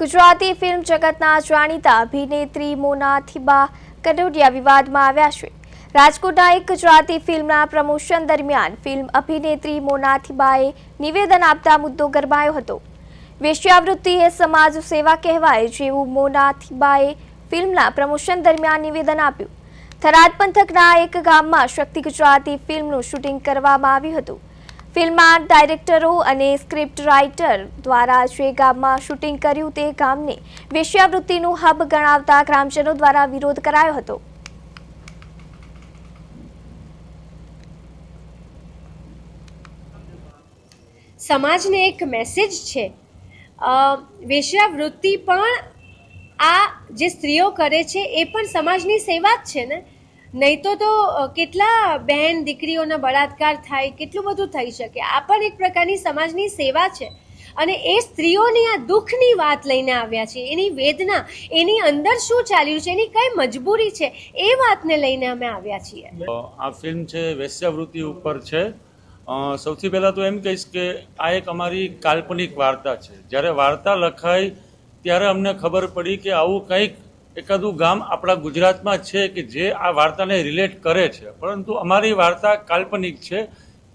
Gujarati film જગતના જાણીતા અભિનેત્રી મોના થીબા કનોડિયા વિવાદમાં આવ્યા છે. રાજકોટના એક ગુજરાતી ફિલ્મના પ્રમોશન દરમિયાન ફિલ્મ અભિનેત્રી મોના થીબાએ નિવેદન આપતા મુદ્દો ગરમાયો હતો. વેશ્યાવૃત્તિ એ સમાજ સેવા કહેવાય જેવું મોના થીબાએ ફિલ્મના પ્રમોશન દરમિયાન નિવેદન આપ્યું. થરાદ પંથકના એક ગામમાં શક્તિ ગુજરાતી ફિલ્મનું શૂટિંગ કરવામાં આવ્યું હતું. ફિલ્મમાં ડાયરેક્ટરો અને સ્ક્રિપ્ટ રાઇટર દ્વારા જે ગામમાં શૂટિંગ કર્યું તે ગામને વેશ્યાવૃત્તિનું હબ ગણાવતા ગ્રામજનો દ્વારા વિરોધ કરાયો હતો. સમાજને એક મેસેજ છે. વેશ્યાવૃત્તિ પણ આ જે સ્ત્રીઓ કરે છે એ પણ સમાજની સેવા જ છે ને? નહીં તો તો કેટલા બહેન દીકરીઓના બળાત્કાર થાય, કેટલું બધું થઈ શકે. આ પણ એક પ્રકારની સમાજની સેવા છે. અને એ સ્ત્રીઓની આ દુઃખની વાત લઈને આવ્યા છે. એની વેદના, એની અંદર શું ચાલ્યું છે, એની કઈ મજબૂરી છે, એ વાતને લઈને અમે આવ્યા છીએ. આ ફિલ્મ છે, વેશ્યાવૃત્તિ ઉપર છે. સૌથી પહેલાં તો એમ કહીશ કે આ એક અમારી કાલ્પનિક વાર્તા છે. જ્યારે વાર્તા લખાઈ, ત્યારે અમને ખબર પડી કે આવું કંઈક એકાદું ગામ આપણા ગુજરાતમાં છે કે જે આ વાર્તાને રિલેટ કરે છે. પરંતુ અમારી વાર્તા કાલ્પનિક છે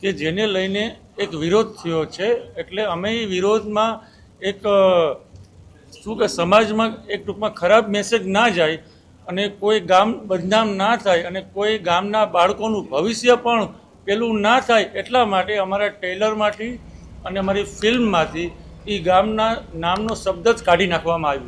કે જેને લઈને એક વિરોધ થયો છે. એટલે અમે એ વિરોધમાં એક શું કે સમાજમાં એક ટૂંકમાં ખરાબ મેસેજ ના જાય અને કોઈ ગામ બદનામ ના થાય અને કોઈ ગામના બાળકોનું ભવિષ્ય પણ પેલું ના થાય એટલા માટે અમારા ટેલરમાંથી અને અમારી ફિલ્મમાંથી એ ગામના નામનો શબ્દ જ કાઢી નાખવામાં આવ્યો.